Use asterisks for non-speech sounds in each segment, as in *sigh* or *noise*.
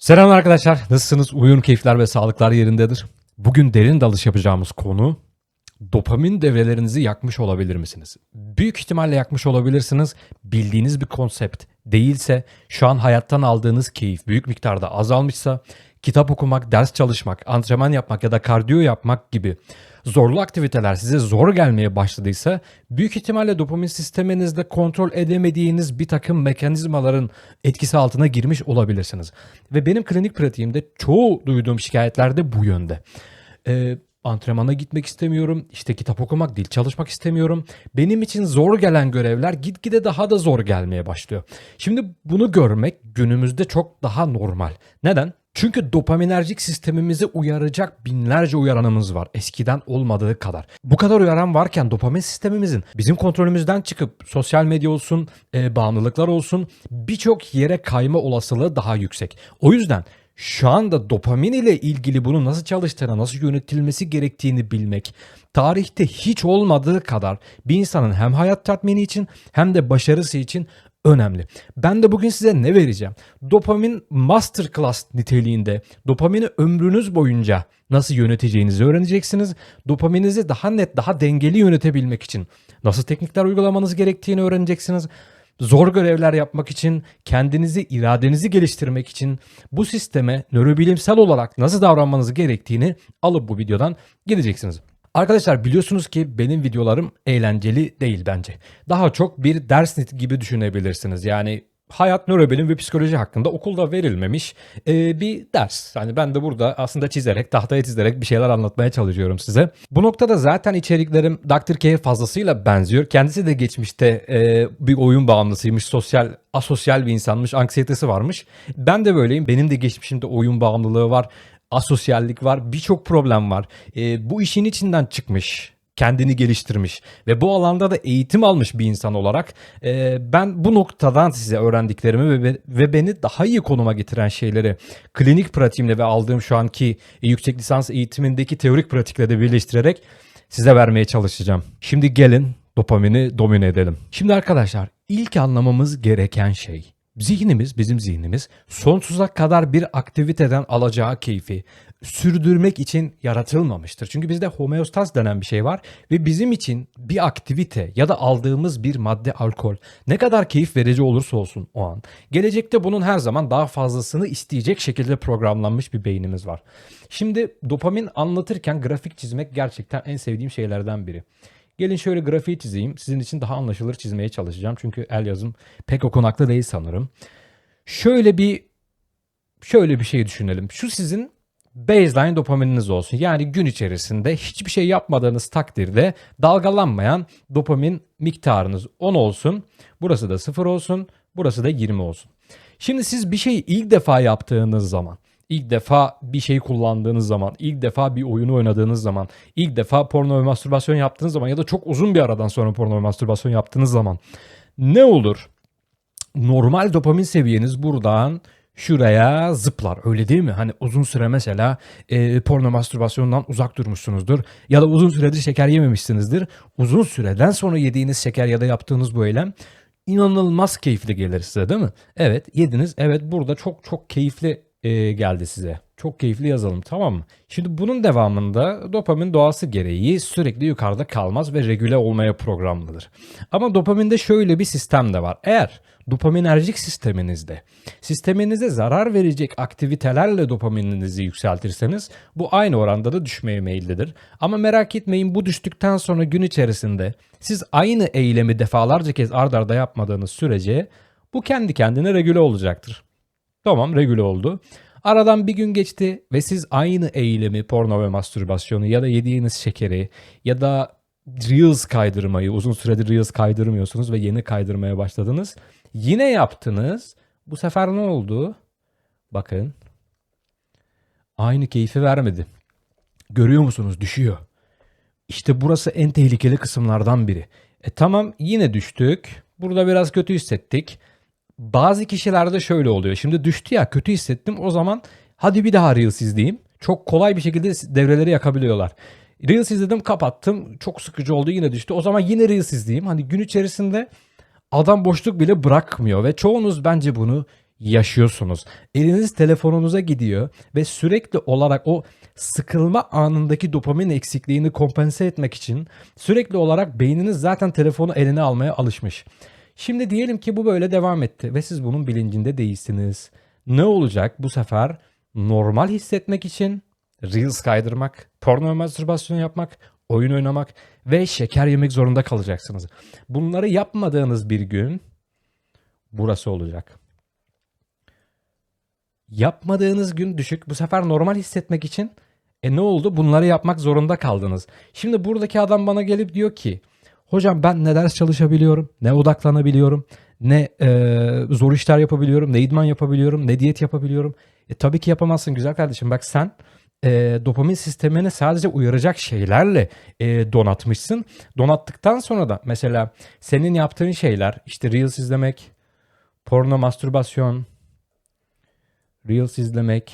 Selam arkadaşlar. Nasılsınız? Uyum keyifler ve sağlıklar yerindedir. Bugün derin dalış yapacağımız konu dopamin devrelerinizi yakmış olabilir misiniz? Büyük ihtimalle yakmış olabilirsiniz. Bildiğiniz bir konsept değilse, şu an hayattan aldığınız keyif büyük miktarda azalmışsa, kitap okumak, ders çalışmak, antrenman yapmak ya da kardiyo yapmak gibi zorlu aktiviteler size zor gelmeye başladıysa büyük ihtimalle dopamin sisteminizde kontrol edemediğiniz bir takım mekanizmaların etkisi altına girmiş olabilirsiniz. Ve benim klinik pratiğimde çoğu duyduğum şikayetler de bu yönde. Ee, antrenmana gitmek istemiyorum, işte kitap okumak, dil çalışmak istemiyorum. Benim için zor gelen görevler gitgide daha da zor gelmeye başlıyor. Şimdi bunu görmek günümüzde çok daha normal. Neden? Çünkü dopaminerjik sistemimizi uyaracak binlerce uyaranımız var. Eskiden olmadığı kadar. Bu kadar uyaran varken dopamin sistemimizin bizim kontrolümüzden çıkıp sosyal medya olsun, e, bağımlılıklar olsun birçok yere kayma olasılığı daha yüksek. O yüzden şu anda dopamin ile ilgili bunun nasıl çalıştığını, nasıl yönetilmesi gerektiğini bilmek tarihte hiç olmadığı kadar bir insanın hem hayat tatmini için hem de başarısı için önemli. Ben de bugün size ne vereceğim? Dopamin masterclass niteliğinde dopamini ömrünüz boyunca nasıl yöneteceğinizi öğreneceksiniz. Dopaminizi daha net, daha dengeli yönetebilmek için nasıl teknikler uygulamanız gerektiğini öğreneceksiniz. Zor görevler yapmak için, kendinizi, iradenizi geliştirmek için bu sisteme nörobilimsel olarak nasıl davranmanız gerektiğini alıp bu videodan gideceksiniz. Arkadaşlar biliyorsunuz ki benim videolarım eğlenceli değil bence. Daha çok bir ders gibi düşünebilirsiniz. Yani hayat, nörobilim ve psikoloji hakkında okulda verilmemiş e, bir ders. Hani ben de burada aslında çizerek, tahtaya çizerek bir şeyler anlatmaya çalışıyorum size. Bu noktada zaten içeriklerim Dr. K'ye fazlasıyla benziyor. Kendisi de geçmişte e, bir oyun bağımlısıymış, sosyal, asosyal bir insanmış, anksiyetesi varmış. Ben de böyleyim. Benim de geçmişimde oyun bağımlılığı var asosyallik var, birçok problem var. E, bu işin içinden çıkmış, kendini geliştirmiş ve bu alanda da eğitim almış bir insan olarak e, ben bu noktadan size öğrendiklerimi ve, ve beni daha iyi konuma getiren şeyleri klinik pratiğimle ve aldığım şu anki yüksek lisans eğitimindeki teorik pratikle de birleştirerek size vermeye çalışacağım. Şimdi gelin dopamini domine edelim. Şimdi arkadaşlar ilk anlamamız gereken şey Zihnimiz, bizim zihnimiz sonsuza kadar bir aktiviteden alacağı keyfi sürdürmek için yaratılmamıştır. Çünkü bizde homeostaz denen bir şey var ve bizim için bir aktivite ya da aldığımız bir madde alkol ne kadar keyif verici olursa olsun o an gelecekte bunun her zaman daha fazlasını isteyecek şekilde programlanmış bir beynimiz var. Şimdi dopamin anlatırken grafik çizmek gerçekten en sevdiğim şeylerden biri. Gelin şöyle grafiği çizeyim. Sizin için daha anlaşılır çizmeye çalışacağım. Çünkü el yazım pek okunaklı değil sanırım. Şöyle bir şöyle bir şey düşünelim. Şu sizin baseline dopamininiz olsun. Yani gün içerisinde hiçbir şey yapmadığınız takdirde dalgalanmayan dopamin miktarınız 10 olsun. Burası da 0 olsun. Burası da 20 olsun. Şimdi siz bir şeyi ilk defa yaptığınız zaman ilk defa bir şey kullandığınız zaman, ilk defa bir oyunu oynadığınız zaman, ilk defa porno ve mastürbasyon yaptığınız zaman ya da çok uzun bir aradan sonra porno ve mastürbasyon yaptığınız zaman ne olur? Normal dopamin seviyeniz buradan şuraya zıplar öyle değil mi? Hani uzun süre mesela e, porno mastürbasyondan uzak durmuşsunuzdur ya da uzun süredir şeker yememişsinizdir. Uzun süreden sonra yediğiniz şeker ya da yaptığınız bu eylem inanılmaz keyifli gelir size değil mi? Evet yediniz evet burada çok çok keyifli e, geldi size. Çok keyifli yazalım tamam mı? Şimdi bunun devamında dopamin doğası gereği sürekli yukarıda kalmaz ve regüle olmaya programlıdır. Ama dopaminde şöyle bir sistem de var. Eğer dopaminerjik sisteminizde sisteminize zarar verecek aktivitelerle dopamininizi yükseltirseniz bu aynı oranda da düşmeye meyillidir. Ama merak etmeyin bu düştükten sonra gün içerisinde siz aynı eylemi defalarca kez ard arda yapmadığınız sürece bu kendi kendine regüle olacaktır. Tamam regüle oldu. Aradan bir gün geçti ve siz aynı eylemi porno ve mastürbasyonu ya da yediğiniz şekeri ya da Reels kaydırmayı uzun süredir Reels kaydırmıyorsunuz ve yeni kaydırmaya başladınız. Yine yaptınız. Bu sefer ne oldu? Bakın. Aynı keyfi vermedi. Görüyor musunuz? Düşüyor. İşte burası en tehlikeli kısımlardan biri. E tamam yine düştük. Burada biraz kötü hissettik bazı kişilerde şöyle oluyor. Şimdi düştü ya kötü hissettim o zaman hadi bir daha Reels izleyeyim. Çok kolay bir şekilde devreleri yakabiliyorlar. Reels izledim kapattım çok sıkıcı oldu yine düştü. O zaman yine Reels izleyeyim. Hani gün içerisinde adam boşluk bile bırakmıyor ve çoğunuz bence bunu yaşıyorsunuz. Eliniz telefonunuza gidiyor ve sürekli olarak o sıkılma anındaki dopamin eksikliğini kompense etmek için sürekli olarak beyniniz zaten telefonu eline almaya alışmış. Şimdi diyelim ki bu böyle devam etti ve siz bunun bilincinde değilsiniz. Ne olacak bu sefer? Normal hissetmek için Reels kaydırmak, porno mastürbasyon yapmak, oyun oynamak ve şeker yemek zorunda kalacaksınız. Bunları yapmadığınız bir gün burası olacak. Yapmadığınız gün düşük. Bu sefer normal hissetmek için e ne oldu? Bunları yapmak zorunda kaldınız. Şimdi buradaki adam bana gelip diyor ki hocam ben ne ders çalışabiliyorum, ne odaklanabiliyorum, ne e, zor işler yapabiliyorum, ne idman yapabiliyorum, ne diyet yapabiliyorum. E tabii ki yapamazsın güzel kardeşim. Bak sen e, dopamin sistemini sadece uyaracak şeylerle e, donatmışsın. Donattıktan sonra da mesela senin yaptığın şeyler işte Reels izlemek, porno mastürbasyon, Reels izlemek,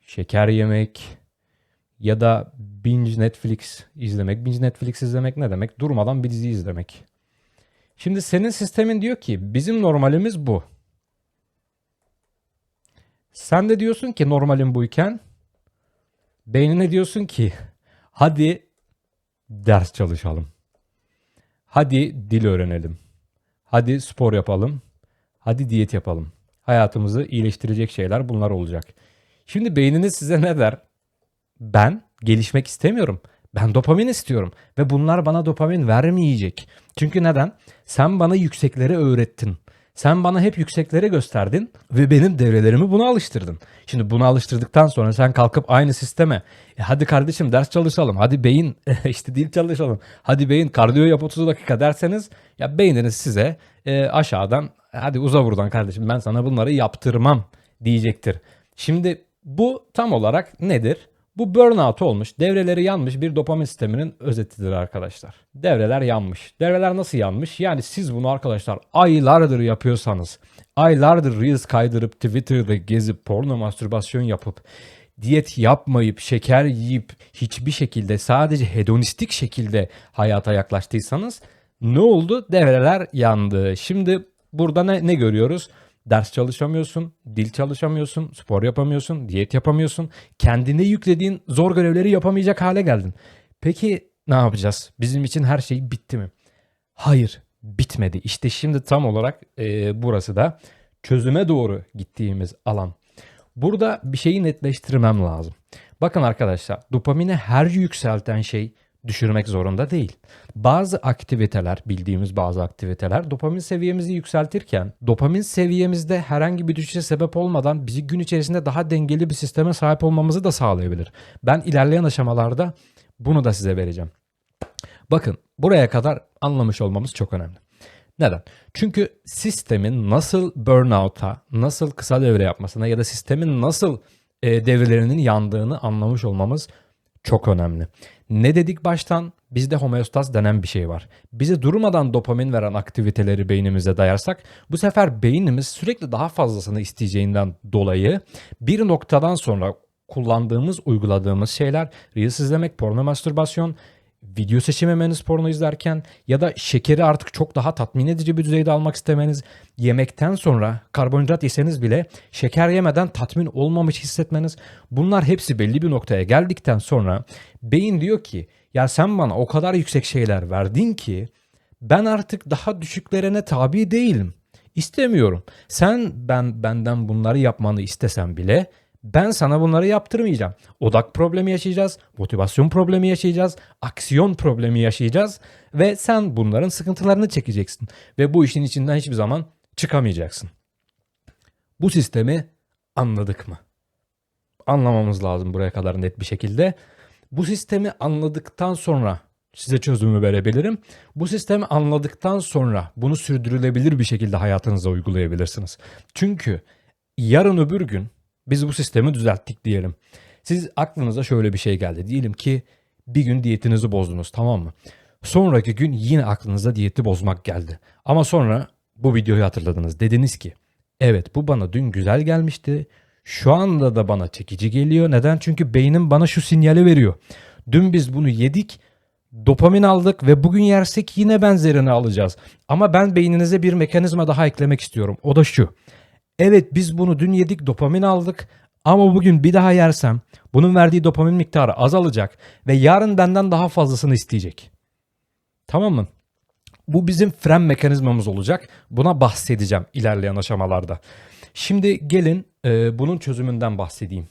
şeker yemek ya da binge Netflix izlemek. Binge Netflix izlemek ne demek? Durmadan bir dizi izlemek. Şimdi senin sistemin diyor ki bizim normalimiz bu. Sen de diyorsun ki normalim buyken beynine diyorsun ki hadi ders çalışalım. Hadi dil öğrenelim. Hadi spor yapalım. Hadi diyet yapalım. Hayatımızı iyileştirecek şeyler bunlar olacak. Şimdi beyniniz size ne der? Ben gelişmek istemiyorum. Ben dopamin istiyorum ve bunlar bana dopamin vermeyecek. Çünkü neden? Sen bana yüksekleri öğrettin. Sen bana hep yüksekleri gösterdin ve benim devrelerimi buna alıştırdın. Şimdi bunu alıştırdıktan sonra sen kalkıp aynı sisteme e hadi kardeşim ders çalışalım. Hadi beyin *laughs* işte dil çalışalım. Hadi beyin kardiyo yap 30 dakika derseniz ya beyniniz size e, aşağıdan hadi uza buradan kardeşim ben sana bunları yaptırmam diyecektir. Şimdi bu tam olarak nedir? Bu burnout olmuş, devreleri yanmış bir dopamin sisteminin özetidir arkadaşlar. Devreler yanmış. Devreler nasıl yanmış? Yani siz bunu arkadaşlar aylardır yapıyorsanız, aylardır Reels kaydırıp Twitter'da gezip porno mastürbasyon yapıp diyet yapmayıp, şeker yiyip hiçbir şekilde sadece hedonistik şekilde hayata yaklaştıysanız ne oldu? Devreler yandı. Şimdi burada ne, ne görüyoruz? Ders çalışamıyorsun, dil çalışamıyorsun, spor yapamıyorsun, diyet yapamıyorsun. Kendine yüklediğin zor görevleri yapamayacak hale geldin. Peki ne yapacağız? Bizim için her şey bitti mi? Hayır, bitmedi. İşte şimdi tam olarak e, burası da çözüme doğru gittiğimiz alan. Burada bir şeyi netleştirmem lazım. Bakın arkadaşlar, dopamini her yükselten şey düşürmek zorunda değil. Bazı aktiviteler, bildiğimiz bazı aktiviteler dopamin seviyemizi yükseltirken dopamin seviyemizde herhangi bir düşüşe sebep olmadan bizi gün içerisinde daha dengeli bir sisteme sahip olmamızı da sağlayabilir. Ben ilerleyen aşamalarda bunu da size vereceğim. Bakın buraya kadar anlamış olmamız çok önemli. Neden? Çünkü sistemin nasıl burnout'a, nasıl kısa devre yapmasına ya da sistemin nasıl e, devrelerinin yandığını anlamış olmamız çok önemli. Ne dedik baştan? Bizde homeostaz denen bir şey var. Bize durmadan dopamin veren aktiviteleri beynimize dayarsak bu sefer beynimiz sürekli daha fazlasını isteyeceğinden dolayı bir noktadan sonra kullandığımız, uyguladığımız şeyler Reels izlemek, porno mastürbasyon, video seçememeniz porno izlerken ya da şekeri artık çok daha tatmin edici bir düzeyde almak istemeniz, yemekten sonra karbonhidrat yeseniz bile şeker yemeden tatmin olmamış hissetmeniz bunlar hepsi belli bir noktaya geldikten sonra beyin diyor ki ya sen bana o kadar yüksek şeyler verdin ki ben artık daha düşüklerine tabi değilim. İstemiyorum. Sen ben benden bunları yapmanı istesem bile ben sana bunları yaptırmayacağım. Odak problemi yaşayacağız, motivasyon problemi yaşayacağız, aksiyon problemi yaşayacağız ve sen bunların sıkıntılarını çekeceksin ve bu işin içinden hiçbir zaman çıkamayacaksın. Bu sistemi anladık mı? Anlamamız lazım buraya kadar net bir şekilde. Bu sistemi anladıktan sonra size çözümü verebilirim. Bu sistemi anladıktan sonra bunu sürdürülebilir bir şekilde hayatınıza uygulayabilirsiniz. Çünkü yarın öbür gün biz bu sistemi düzelttik diyelim. Siz aklınıza şöyle bir şey geldi. Diyelim ki bir gün diyetinizi bozdunuz tamam mı? Sonraki gün yine aklınıza diyeti bozmak geldi. Ama sonra bu videoyu hatırladınız. Dediniz ki evet bu bana dün güzel gelmişti. Şu anda da bana çekici geliyor. Neden? Çünkü beynim bana şu sinyali veriyor. Dün biz bunu yedik, dopamin aldık ve bugün yersek yine benzerini alacağız. Ama ben beyninize bir mekanizma daha eklemek istiyorum. O da şu. Evet biz bunu dün yedik dopamin aldık ama bugün bir daha yersem bunun verdiği dopamin miktarı azalacak ve yarın benden daha fazlasını isteyecek. Tamam mı? Bu bizim fren mekanizmamız olacak. Buna bahsedeceğim ilerleyen aşamalarda. Şimdi gelin e, bunun çözümünden bahsedeyim.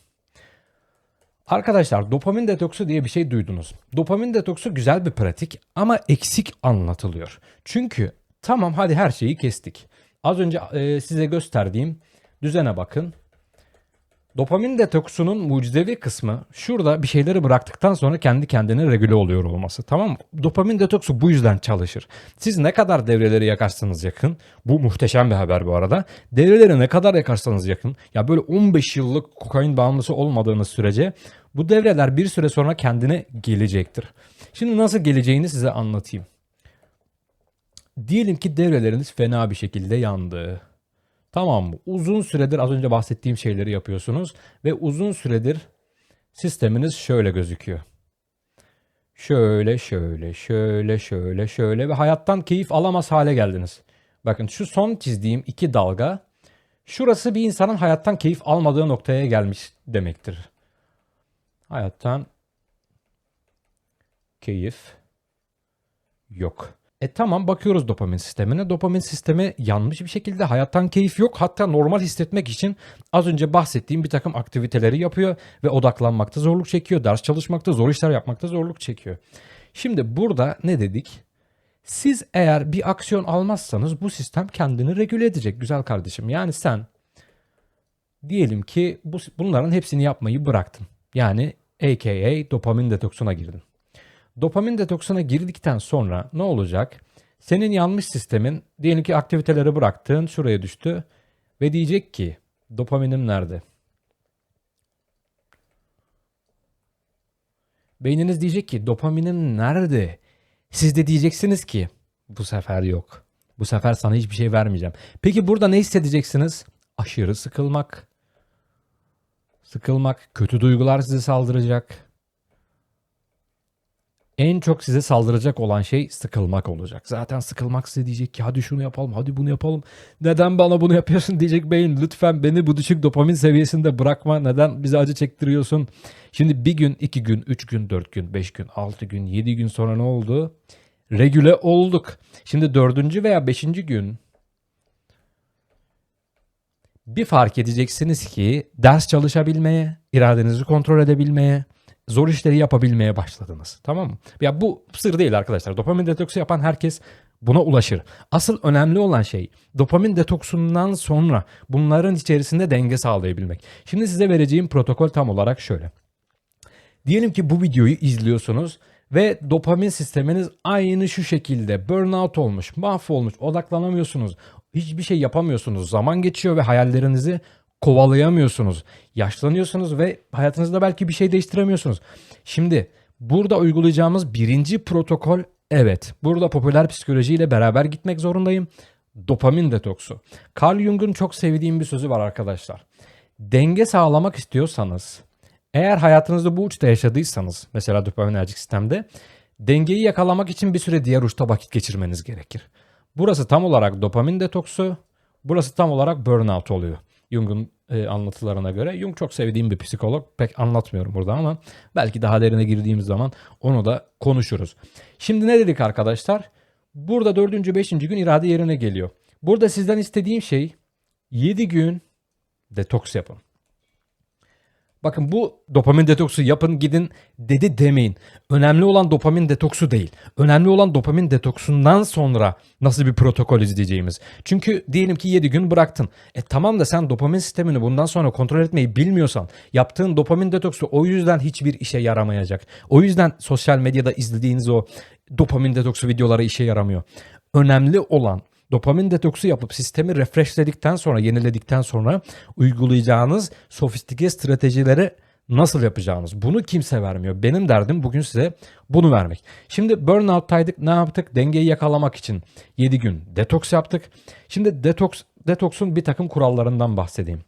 Arkadaşlar dopamin detoksu diye bir şey duydunuz. Dopamin detoksu güzel bir pratik ama eksik anlatılıyor. Çünkü tamam hadi her şeyi kestik. Az önce e, size gösterdiğim düzene bakın. Dopamin detoksunun mucizevi kısmı şurada bir şeyleri bıraktıktan sonra kendi kendine regüle oluyor olması. Tamam mı? Dopamin detoksu bu yüzden çalışır. Siz ne kadar devreleri yakarsanız yakın, bu muhteşem bir haber bu arada. Devreleri ne kadar yakarsanız yakın, ya böyle 15 yıllık kokain bağımlısı olmadığınız sürece bu devreler bir süre sonra kendine gelecektir. Şimdi nasıl geleceğini size anlatayım. Diyelim ki devreleriniz fena bir şekilde yandı. Tamam mı? Uzun süredir az önce bahsettiğim şeyleri yapıyorsunuz ve uzun süredir sisteminiz şöyle gözüküyor. Şöyle şöyle şöyle şöyle şöyle ve hayattan keyif alamaz hale geldiniz. Bakın şu son çizdiğim iki dalga şurası bir insanın hayattan keyif almadığı noktaya gelmiş demektir. Hayattan keyif yok. E tamam bakıyoruz dopamin sistemine. Dopamin sistemi yanmış bir şekilde hayattan keyif yok. Hatta normal hissetmek için az önce bahsettiğim bir takım aktiviteleri yapıyor ve odaklanmakta zorluk çekiyor. Ders çalışmakta, zor işler yapmakta zorluk çekiyor. Şimdi burada ne dedik? Siz eğer bir aksiyon almazsanız bu sistem kendini regüle edecek güzel kardeşim. Yani sen diyelim ki bu, bunların hepsini yapmayı bıraktın. Yani aka dopamin detoksuna girdin. Dopamin detoksuna girdikten sonra ne olacak? Senin yanlış sistemin diyelim ki aktiviteleri bıraktın şuraya düştü ve diyecek ki dopaminim nerede? Beyniniz diyecek ki dopaminim nerede? Siz de diyeceksiniz ki bu sefer yok. Bu sefer sana hiçbir şey vermeyeceğim. Peki burada ne hissedeceksiniz? Aşırı sıkılmak. Sıkılmak, kötü duygular size saldıracak en çok size saldıracak olan şey sıkılmak olacak. Zaten sıkılmak size diyecek ki hadi şunu yapalım, hadi bunu yapalım. Neden bana bunu yapıyorsun *laughs* diyecek beyin. Lütfen beni bu düşük dopamin seviyesinde bırakma. Neden bize acı çektiriyorsun? Şimdi bir gün, iki gün, üç gün, dört gün, beş gün, altı gün, yedi gün sonra ne oldu? Regüle olduk. Şimdi dördüncü veya beşinci gün bir fark edeceksiniz ki ders çalışabilmeye, iradenizi kontrol edebilmeye, zor işleri yapabilmeye başladınız. Tamam mı? Ya bu sır değil arkadaşlar. Dopamin detoksu yapan herkes buna ulaşır. Asıl önemli olan şey dopamin detoksundan sonra bunların içerisinde denge sağlayabilmek. Şimdi size vereceğim protokol tam olarak şöyle. Diyelim ki bu videoyu izliyorsunuz ve dopamin sisteminiz aynı şu şekilde burnout olmuş, mahvolmuş, odaklanamıyorsunuz, hiçbir şey yapamıyorsunuz. Zaman geçiyor ve hayallerinizi kovalayamıyorsunuz. Yaşlanıyorsunuz ve hayatınızda belki bir şey değiştiremiyorsunuz. Şimdi burada uygulayacağımız birinci protokol evet. Burada popüler psikolojiyle beraber gitmek zorundayım. Dopamin detoksu. Carl Jung'un çok sevdiğim bir sözü var arkadaşlar. Denge sağlamak istiyorsanız eğer hayatınızda bu uçta yaşadıysanız mesela dopaminerjik sistemde dengeyi yakalamak için bir süre diğer uçta vakit geçirmeniz gerekir. Burası tam olarak dopamin detoksu, burası tam olarak burnout oluyor. Jung'un e, anlatılarına göre. Jung çok sevdiğim bir psikolog. Pek anlatmıyorum burada ama belki daha derine girdiğimiz zaman onu da konuşuruz. Şimdi ne dedik arkadaşlar? Burada dördüncü, beşinci gün irade yerine geliyor. Burada sizden istediğim şey 7 gün detoks yapın. Bakın bu dopamin detoksu yapın gidin dedi demeyin. Önemli olan dopamin detoksu değil. Önemli olan dopamin detoksundan sonra nasıl bir protokol izleyeceğimiz. Çünkü diyelim ki 7 gün bıraktın. E tamam da sen dopamin sistemini bundan sonra kontrol etmeyi bilmiyorsan yaptığın dopamin detoksu o yüzden hiçbir işe yaramayacak. O yüzden sosyal medyada izlediğiniz o dopamin detoksu videoları işe yaramıyor. Önemli olan Dopamin detoksu yapıp sistemi refreshledikten sonra, yeniledikten sonra uygulayacağınız sofistike stratejileri nasıl yapacağınız? Bunu kimse vermiyor. Benim derdim bugün size bunu vermek. Şimdi burnout'taydık. Ne yaptık? Dengeyi yakalamak için 7 gün detoks yaptık. Şimdi detoks detoksun bir takım kurallarından bahsedeyim.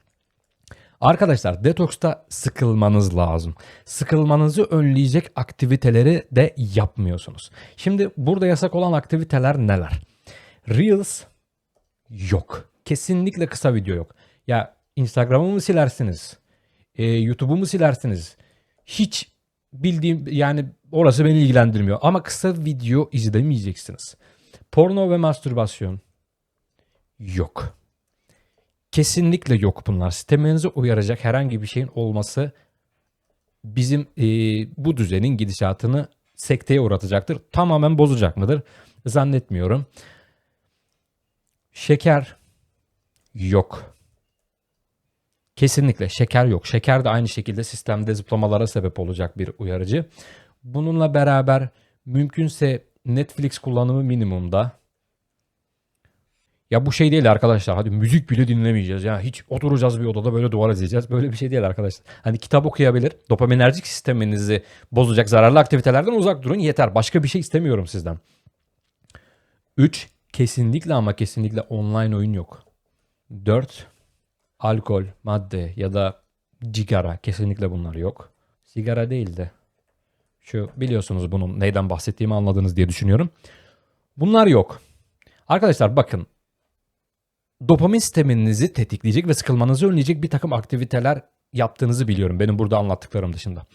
Arkadaşlar detoksta sıkılmanız lazım. Sıkılmanızı önleyecek aktiviteleri de yapmıyorsunuz. Şimdi burada yasak olan aktiviteler neler? Reels yok. Kesinlikle kısa video yok. Ya Instagram'ı mı silersiniz? E, YouTube'u mu silersiniz? Hiç bildiğim yani orası beni ilgilendirmiyor. Ama kısa video izlemeyeceksiniz. Porno ve mastürbasyon yok. Kesinlikle yok bunlar. Sisteminizi uyaracak herhangi bir şeyin olması bizim e, bu düzenin gidişatını sekteye uğratacaktır. Tamamen bozacak mıdır? Zannetmiyorum. Şeker yok. Kesinlikle şeker yok. Şeker de aynı şekilde sistemde zıplamalara sebep olacak bir uyarıcı. Bununla beraber mümkünse Netflix kullanımı minimumda. Ya bu şey değil arkadaşlar. Hadi müzik bile dinlemeyeceğiz. Ya hiç oturacağız bir odada böyle duvar izleyeceğiz. Böyle bir şey değil arkadaşlar. Hani kitap okuyabilir. Dopaminerjik sisteminizi bozacak zararlı aktivitelerden uzak durun. Yeter. Başka bir şey istemiyorum sizden. 3. Kesinlikle ama kesinlikle online oyun yok. 4. Alkol, madde ya da cigara. Kesinlikle bunlar yok. Sigara değil de. Şu biliyorsunuz bunun neyden bahsettiğimi anladınız diye düşünüyorum. Bunlar yok. Arkadaşlar bakın dopamin sisteminizi tetikleyecek ve sıkılmanızı önleyecek bir takım aktiviteler yaptığınızı biliyorum benim burada anlattıklarım dışında.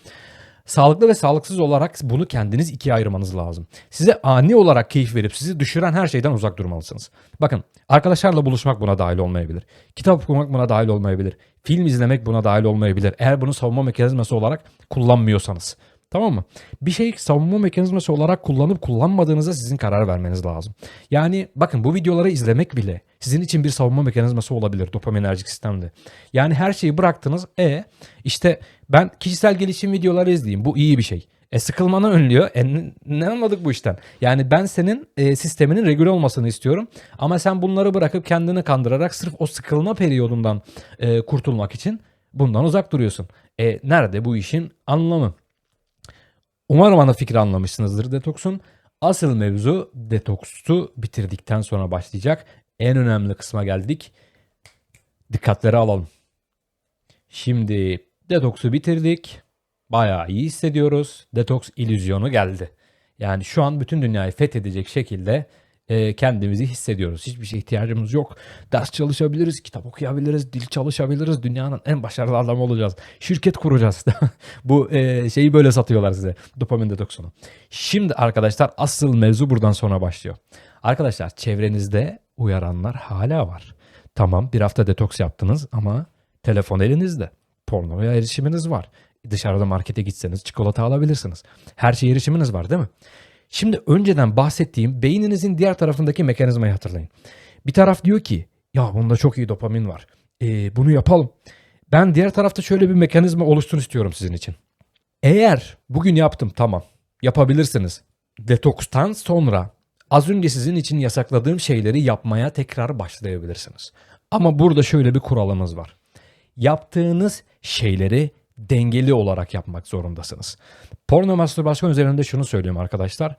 Sağlıklı ve sağlıksız olarak bunu kendiniz ikiye ayırmanız lazım. Size ani olarak keyif verip sizi düşüren her şeyden uzak durmalısınız. Bakın arkadaşlarla buluşmak buna dahil olmayabilir. Kitap okumak buna dahil olmayabilir. Film izlemek buna dahil olmayabilir. Eğer bunu savunma mekanizması olarak kullanmıyorsanız. Tamam mı? Bir şey savunma mekanizması olarak kullanıp kullanmadığınızda sizin karar vermeniz lazım. Yani bakın bu videoları izlemek bile sizin için bir savunma mekanizması olabilir dopaminerjik sistemde. Yani her şeyi bıraktınız. E işte ben kişisel gelişim videoları izleyeyim. Bu iyi bir şey. E sıkılmanı önlüyor. E ne anladık bu işten? Yani ben senin e, sisteminin regüle olmasını istiyorum. Ama sen bunları bırakıp kendini kandırarak sırf o sıkılma periyodundan e, kurtulmak için bundan uzak duruyorsun. E nerede bu işin anlamı? Umarım ana fikri anlamışsınızdır detoksun. Asıl mevzu detoksu bitirdikten sonra başlayacak. En önemli kısma geldik. Dikkatleri alalım. Şimdi detoksu bitirdik. Bayağı iyi hissediyoruz. Detoks illüzyonu geldi. Yani şu an bütün dünyayı fethedecek şekilde e, kendimizi hissediyoruz. Hiçbir şey ihtiyacımız yok. Ders çalışabiliriz, kitap okuyabiliriz, dil çalışabiliriz. Dünyanın en başarılı adamı olacağız. Şirket kuracağız. *laughs* Bu e, şeyi böyle satıyorlar size. Dopamin detoksunu. Şimdi arkadaşlar asıl mevzu buradan sonra başlıyor. Arkadaşlar çevrenizde uyaranlar hala var. Tamam bir hafta detoks yaptınız ama telefon elinizde. Pornoya erişiminiz var. Dışarıda markete gitseniz çikolata alabilirsiniz. Her şeye erişiminiz var değil mi? Şimdi önceden bahsettiğim beyninizin diğer tarafındaki mekanizmayı hatırlayın. Bir taraf diyor ki ya bunda çok iyi dopamin var. Ee, bunu yapalım. Ben diğer tarafta şöyle bir mekanizma oluşsun istiyorum sizin için. Eğer bugün yaptım tamam yapabilirsiniz. Detokstan sonra az önce sizin için yasakladığım şeyleri yapmaya tekrar başlayabilirsiniz. Ama burada şöyle bir kuralımız var. Yaptığınız şeyleri dengeli olarak yapmak zorundasınız. Porno mastürbasyon üzerinde şunu söylüyorum arkadaşlar.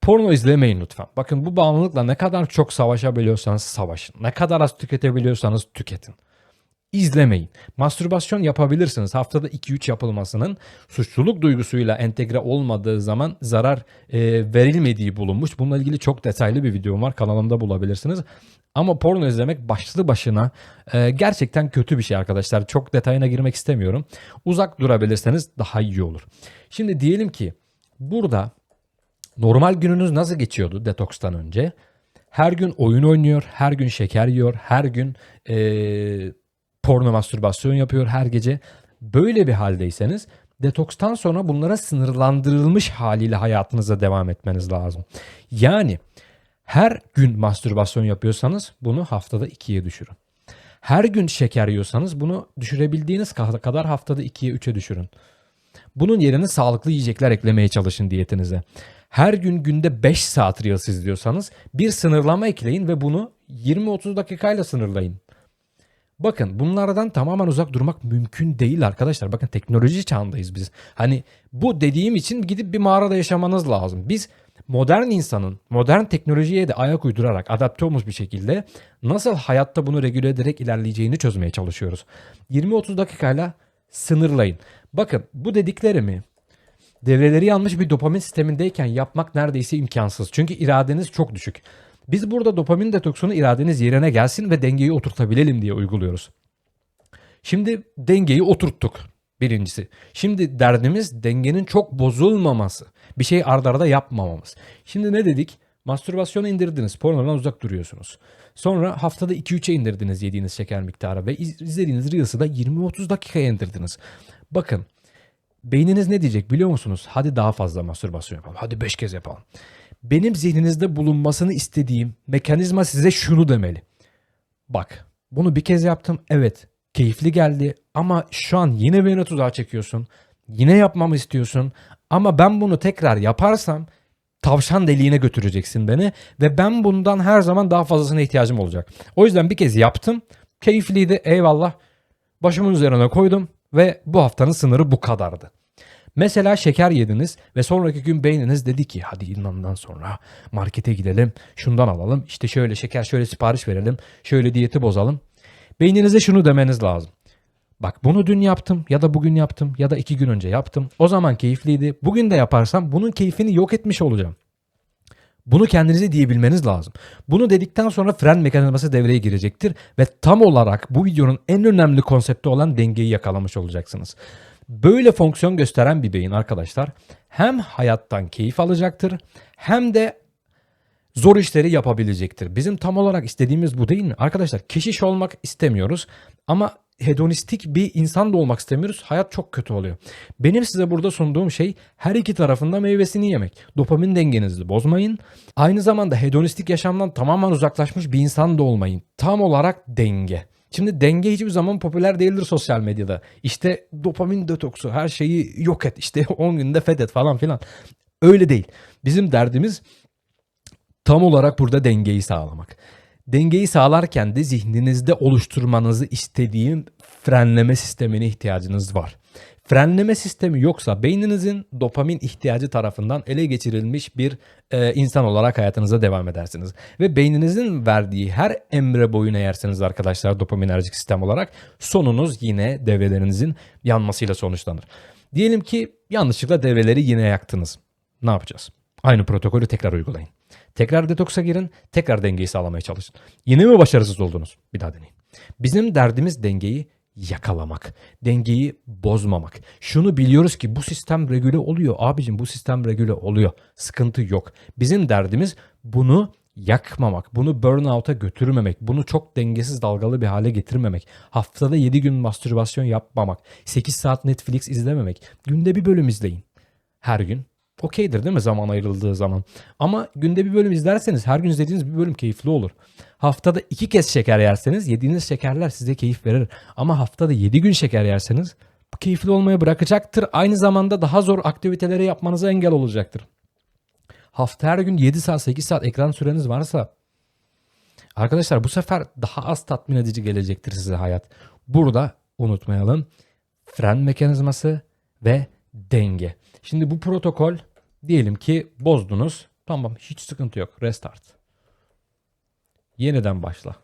Porno izlemeyin lütfen. Bakın bu bağımlılıkla ne kadar çok savaşabiliyorsanız savaşın. Ne kadar az tüketebiliyorsanız tüketin. İzlemeyin. Mastürbasyon yapabilirsiniz. Haftada 2-3 yapılmasının suçluluk duygusuyla entegre olmadığı zaman zarar e, verilmediği bulunmuş. Bununla ilgili çok detaylı bir videom var. Kanalımda bulabilirsiniz. Ama porno izlemek başlı başına e, gerçekten kötü bir şey arkadaşlar. Çok detayına girmek istemiyorum. Uzak durabilirseniz daha iyi olur. Şimdi diyelim ki burada normal gününüz nasıl geçiyordu detokstan önce? Her gün oyun oynuyor, her gün şeker yiyor, her gün e, porno mastürbasyon yapıyor her gece. Böyle bir haldeyseniz detokstan sonra bunlara sınırlandırılmış haliyle hayatınıza devam etmeniz lazım. Yani her gün mastürbasyon yapıyorsanız bunu haftada ikiye düşürün. Her gün şeker yiyorsanız bunu düşürebildiğiniz kadar haftada 2'ye 3'e düşürün. Bunun yerine sağlıklı yiyecekler eklemeye çalışın diyetinize. Her gün günde 5 saat Reels izliyorsanız bir sınırlama ekleyin ve bunu 20-30 dakikayla sınırlayın. Bakın bunlardan tamamen uzak durmak mümkün değil arkadaşlar. Bakın teknoloji çağındayız biz. Hani bu dediğim için gidip bir mağarada yaşamanız lazım. Biz modern insanın modern teknolojiye de ayak uydurarak adapte olmuş bir şekilde nasıl hayatta bunu regüle ederek ilerleyeceğini çözmeye çalışıyoruz. 20-30 dakikayla sınırlayın. Bakın bu dediklerimi devreleri yanlış bir dopamin sistemindeyken yapmak neredeyse imkansız. Çünkü iradeniz çok düşük. Biz burada dopamin detoksunu iradeniz yerine gelsin ve dengeyi oturtabilelim diye uyguluyoruz. Şimdi dengeyi oturttuk birincisi. Şimdi derdimiz dengenin çok bozulmaması. Bir şey ardarda arda yapmamamız. Şimdi ne dedik? Mastürbasyonu indirdiniz. Pornodan uzak duruyorsunuz. Sonra haftada 2-3'e indirdiniz yediğiniz şeker miktarı ve iz- izlediğiniz Reels'ı da 20-30 dakikaya indirdiniz. Bakın beyniniz ne diyecek biliyor musunuz? Hadi daha fazla mastürbasyon yapalım. Hadi 5 kez yapalım. Benim zihninizde bulunmasını istediğim mekanizma size şunu demeli. Bak bunu bir kez yaptım. Evet keyifli geldi ama şu an yine beni tuzağa çekiyorsun. Yine yapmamı istiyorsun. Ama ben bunu tekrar yaparsam tavşan deliğine götüreceksin beni ve ben bundan her zaman daha fazlasına ihtiyacım olacak. O yüzden bir kez yaptım. Keyifliydi eyvallah. Başımın üzerine koydum ve bu haftanın sınırı bu kadardı. Mesela şeker yediniz ve sonraki gün beyniniz dedi ki hadi idmandan sonra markete gidelim şundan alalım işte şöyle şeker şöyle sipariş verelim şöyle diyeti bozalım. Beyninize şunu demeniz lazım. Bak bunu dün yaptım ya da bugün yaptım ya da iki gün önce yaptım. O zaman keyifliydi. Bugün de yaparsam bunun keyfini yok etmiş olacağım. Bunu kendinize diyebilmeniz lazım. Bunu dedikten sonra fren mekanizması devreye girecektir ve tam olarak bu videonun en önemli konsepti olan dengeyi yakalamış olacaksınız. Böyle fonksiyon gösteren bir beyin arkadaşlar hem hayattan keyif alacaktır hem de zor işleri yapabilecektir. Bizim tam olarak istediğimiz bu değil mi? Arkadaşlar keşiş olmak istemiyoruz ama hedonistik bir insan da olmak istemiyoruz. Hayat çok kötü oluyor. Benim size burada sunduğum şey her iki tarafında meyvesini yemek. Dopamin dengenizi bozmayın. Aynı zamanda hedonistik yaşamdan tamamen uzaklaşmış bir insan da olmayın. Tam olarak denge. Şimdi denge hiçbir zaman popüler değildir sosyal medyada. İşte dopamin detoksu her şeyi yok et. İşte *laughs* 10 günde fethet falan filan. Öyle değil. Bizim derdimiz tam olarak burada dengeyi sağlamak. Dengeyi sağlarken de zihninizde oluşturmanızı istediğim frenleme sistemine ihtiyacınız var. Frenleme sistemi yoksa beyninizin dopamin ihtiyacı tarafından ele geçirilmiş bir e, insan olarak hayatınıza devam edersiniz. Ve beyninizin verdiği her emre boyun eğerseniz arkadaşlar dopaminerjik sistem olarak sonunuz yine devrelerinizin yanmasıyla sonuçlanır. Diyelim ki yanlışlıkla devreleri yine yaktınız. Ne yapacağız? Aynı protokolü tekrar uygulayın. Tekrar detoksa girin, tekrar dengeyi sağlamaya çalışın. Yine mi başarısız oldunuz? Bir daha deneyin. Bizim derdimiz dengeyi yakalamak, dengeyi bozmamak. Şunu biliyoruz ki bu sistem regüle oluyor. Abicim bu sistem regüle oluyor. Sıkıntı yok. Bizim derdimiz bunu yakmamak, bunu burnout'a götürmemek, bunu çok dengesiz dalgalı bir hale getirmemek, haftada 7 gün mastürbasyon yapmamak, 8 saat Netflix izlememek, günde bir bölüm izleyin. Her gün okeydir değil mi zaman ayrıldığı zaman. Ama günde bir bölüm izlerseniz her gün izlediğiniz bir bölüm keyifli olur. Haftada iki kez şeker yerseniz yediğiniz şekerler size keyif verir. Ama haftada yedi gün şeker yerseniz bu keyifli olmaya bırakacaktır. Aynı zamanda daha zor aktiviteleri yapmanıza engel olacaktır. Hafta her gün 7 saat 8 saat ekran süreniz varsa arkadaşlar bu sefer daha az tatmin edici gelecektir size hayat. Burada unutmayalım fren mekanizması ve denge. Şimdi bu protokol diyelim ki bozdunuz. Tamam hiç sıkıntı yok. Restart. Yeniden başla.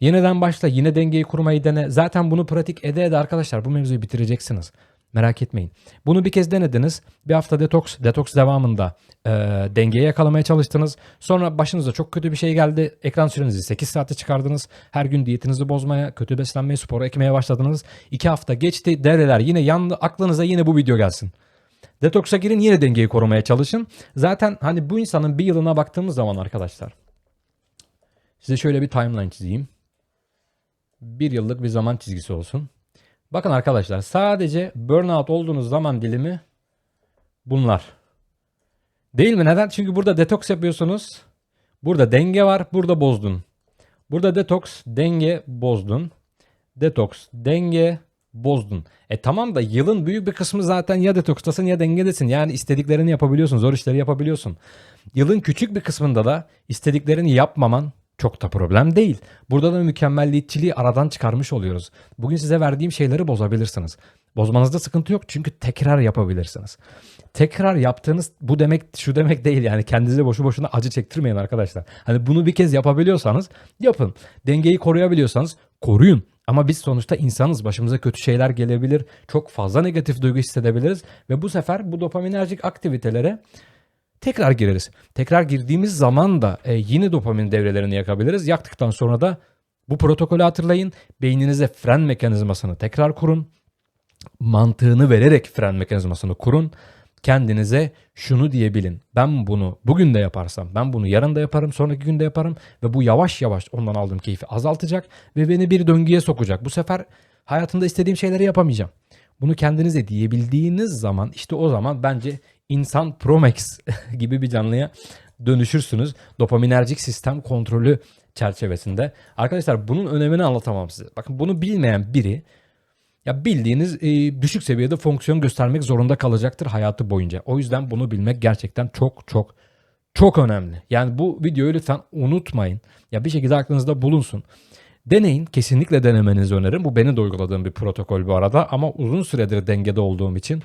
Yeniden başla. Yine dengeyi kurmayı dene. Zaten bunu pratik ede ede arkadaşlar bu mevzuyu bitireceksiniz. Merak etmeyin. Bunu bir kez denediniz. Bir hafta detoks, detoks devamında e, dengeyi yakalamaya çalıştınız. Sonra başınıza çok kötü bir şey geldi. Ekran sürenizi 8 saate çıkardınız. Her gün diyetinizi bozmaya, kötü beslenmeye, spora ekmeye başladınız. 2 hafta geçti. Devreler yine yandı. Aklınıza yine bu video gelsin. Detoksa girin yine dengeyi korumaya çalışın. Zaten hani bu insanın bir yılına baktığımız zaman arkadaşlar. Size şöyle bir timeline çizeyim. Bir yıllık bir zaman çizgisi olsun. Bakın arkadaşlar sadece burnout olduğunuz zaman dilimi bunlar. Değil mi? Neden? Çünkü burada detoks yapıyorsunuz. Burada denge var. Burada bozdun. Burada detoks, denge, bozdun. Detoks, denge, bozdun. E tamam da yılın büyük bir kısmı zaten ya detokstasın ya dengedesin. Yani istediklerini yapabiliyorsun, zor işleri yapabiliyorsun. Yılın küçük bir kısmında da istediklerini yapmaman çok da problem değil. Burada da mükemmelliyetçiliği aradan çıkarmış oluyoruz. Bugün size verdiğim şeyleri bozabilirsiniz. Bozmanızda sıkıntı yok çünkü tekrar yapabilirsiniz. Tekrar yaptığınız bu demek şu demek değil yani kendinize boşu boşuna acı çektirmeyin arkadaşlar. Hani bunu bir kez yapabiliyorsanız yapın. Dengeyi koruyabiliyorsanız koruyun. Ama biz sonuçta insanız. Başımıza kötü şeyler gelebilir. Çok fazla negatif duygu hissedebiliriz. Ve bu sefer bu dopaminerjik aktivitelere tekrar gireriz. Tekrar girdiğimiz zaman da e, yine dopamin devrelerini yakabiliriz. Yaktıktan sonra da Bu protokolü hatırlayın. Beyninize fren mekanizmasını tekrar kurun. Mantığını vererek fren mekanizmasını kurun. Kendinize şunu diyebilin. Ben bunu bugün de yaparsam, ben bunu yarın da yaparım, sonraki günde yaparım ve bu yavaş yavaş ondan aldığım keyfi azaltacak ve beni bir döngüye sokacak. Bu sefer hayatımda istediğim şeyleri yapamayacağım. Bunu kendinize diyebildiğiniz zaman işte o zaman bence insan Promax *laughs* gibi bir canlıya dönüşürsünz. Dopaminerjik sistem kontrolü çerçevesinde. Arkadaşlar bunun önemini anlatamam size. Bakın bunu bilmeyen biri ya bildiğiniz e, düşük seviyede fonksiyon göstermek zorunda kalacaktır hayatı boyunca. O yüzden bunu bilmek gerçekten çok çok çok önemli. Yani bu videoyu lütfen unutmayın. Ya bir şekilde aklınızda bulunsun. Deneyin. Kesinlikle denemenizi öneririm. Bu benim de uyguladığım bir protokol bu arada ama uzun süredir dengede olduğum için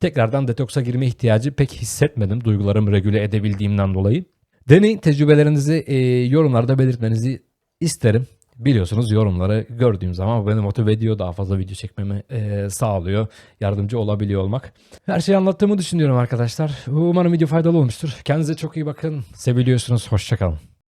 tekrardan detoksa girme ihtiyacı pek hissetmedim duygularımı regüle edebildiğimden dolayı. Deneyin tecrübelerinizi e, yorumlarda belirtmenizi isterim. Biliyorsunuz yorumları gördüğüm zaman beni motive ediyor. Daha fazla video çekmemi e, sağlıyor. Yardımcı olabiliyor olmak. Her şeyi anlattığımı düşünüyorum arkadaşlar. Umarım video faydalı olmuştur. Kendinize çok iyi bakın. Seviliyorsunuz. Hoşçakalın.